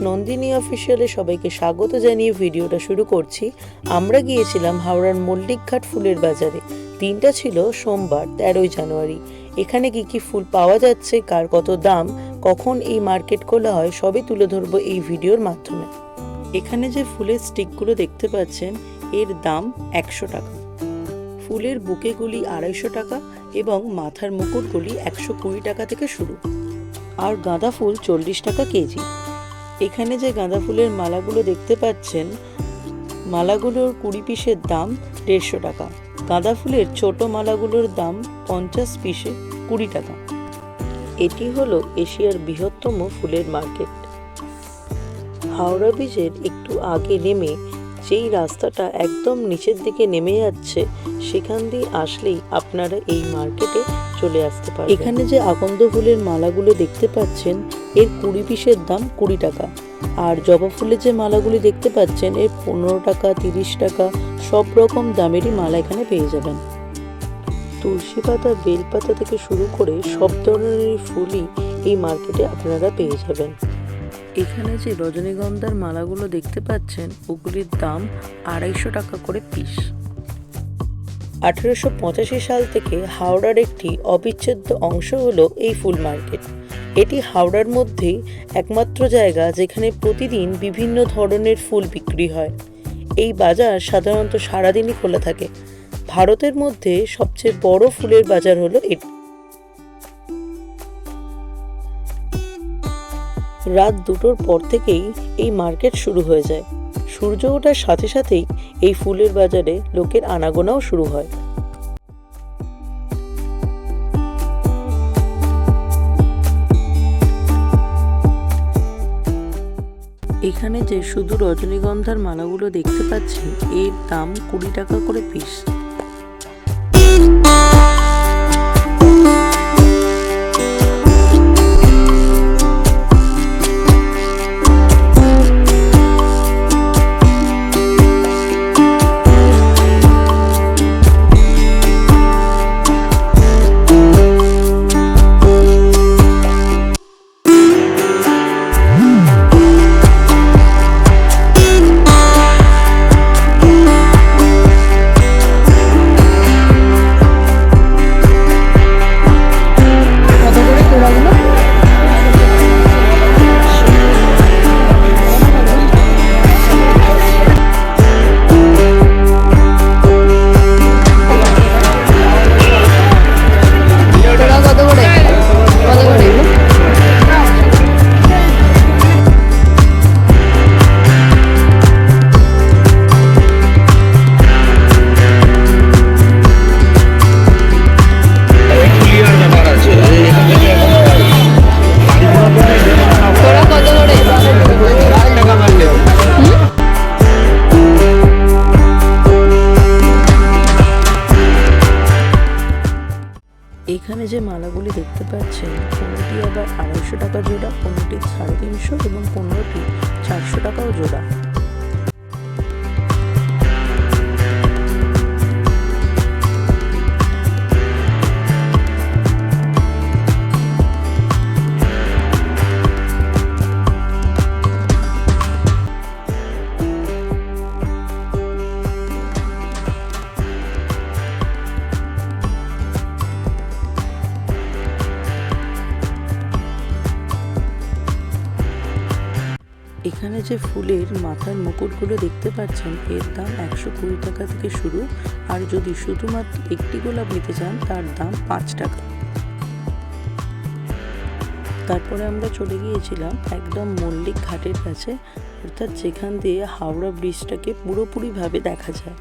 অফিসিয়ালে সবাইকে স্বাগত জানিয়ে ভিডিওটা শুরু করছি। আমরা গিয়েছিলাম হাওড়ার মল্লিকঘাট ফুলের বাজারে। দিনটা ছিল সোমবার, তেরোই জানুয়ারি। এখানে কি কি ফুল পাওয়া যাচ্ছে, কার কত দাম, কখন এই মার্কেট খোলা হয়, সবই তুলে ধরবো এই ভিডিওর মাধ্যমে। এখানে যে ফুলের স্টিকগুলো দেখতে পাচ্ছেন, এর দাম একশো টাকা। ফুলের বুকেগুলি আড়াইশো টাকা এবং মাথার মুকুটগুলি একশো কুড়ি টাকা থেকে শুরু। আর গাঁদা ফুল চল্লিশ টাকা কেজি। এখানে যে গাঁদা ফুলের মালাগুলো দেখতে পাচ্ছেন, মালাগুলোর কুড়ি পিসের দাম দেড়শো টাকা। গাঁদা ফুলের ছোট মালাগুলোর দাম পঞ্চাশ পিসে কুড়ি টাকা। এটি হলো এশিয়ার বৃহত্তম ফুলের মার্কেট। হাওড়া ব্রিজের একটু আগে নেমে যেই রাস্তাটা একদম নিচের দিকে নেমে যাচ্ছে, সেখান দিয়ে আসলেই আপনারা এই মার্কেটে চলে আসতে পারেন এখানে যে আকন্দ ফুলের মালাগুলো দেখতে পাচ্ছেন, এর কুড়ি পিসের দাম কুড়ি টাকা। আর জবা ফুলের যে মালাগুলি দেখতে পাচ্ছেন, এর পনেরো টাকা, তিরিশ টাকা, সব রকম দামেরই মালা এখানে পেয়ে যাবেন। তুলসী পাতা বেলপাতা থেকে শুরু করে সব ধরনের ফুলই এই মার্কেটে আপনারা পেয়ে যাবেন। এখানে যে রজনীগন্ধার মালাগুলো দেখতে পাচ্ছেন, ওগুলির দাম আড়াইশো টাকা করে পিস আঠেরোশো পঁচাশি সাল থেকে হাওড়ার একটি অবিচ্ছেদ্য অংশ হলো এই ফুল মার্কেট। এটি হাওড়ার মধ্যেই একমাত্র জায়গা যেখানে প্রতিদিন বিভিন্ন ধরনের ফুল বিক্রি হয়। এই বাজার সাধারণত সারাদিনই খোলা থাকে। ভারতের মধ্যে সবচেয়ে বড় ফুলের বাজার হলো এটি। রাত দুটোর পর থেকেই এই মার্কেট শুরু হয়ে যায়। সূর্য ওঠার সাথে সাথেই এই ফুলের বাজারে লোকের আনাগোনাও শুরু হয়। এখানে যে শুধু রজনীগন্ধার মালাগুলো দেখতে পাচ্ছি, এর দাম কুড়ি টাকা করে পিস। মালাগুলি দেখতে পাচ্ছেন। কোনোটি আবার আড়াইশো টাকা জোড়া কোনোটি সাড়ে তিনশো এবং কোনোটি চারশো টাকাও জোড়া। এখানে যে ফুলের মাথার মুকুটগুলো দেখতে পাচ্ছেন, এর দাম একশো কুড়ি টাকা থেকে শুরু। আর যদি শুধুমাত্র একটি গোলাপ নিতে চান, তার দাম পাঁচ টাকা। তারপরে আমরা চলে গিয়েছিলাম একদম মল্লিক ঘাটের কাছে, অর্থাৎ যেখান দিয়ে হাওড়া ব্রিজটাকে পুরোপুরিভাবে দেখা যায়।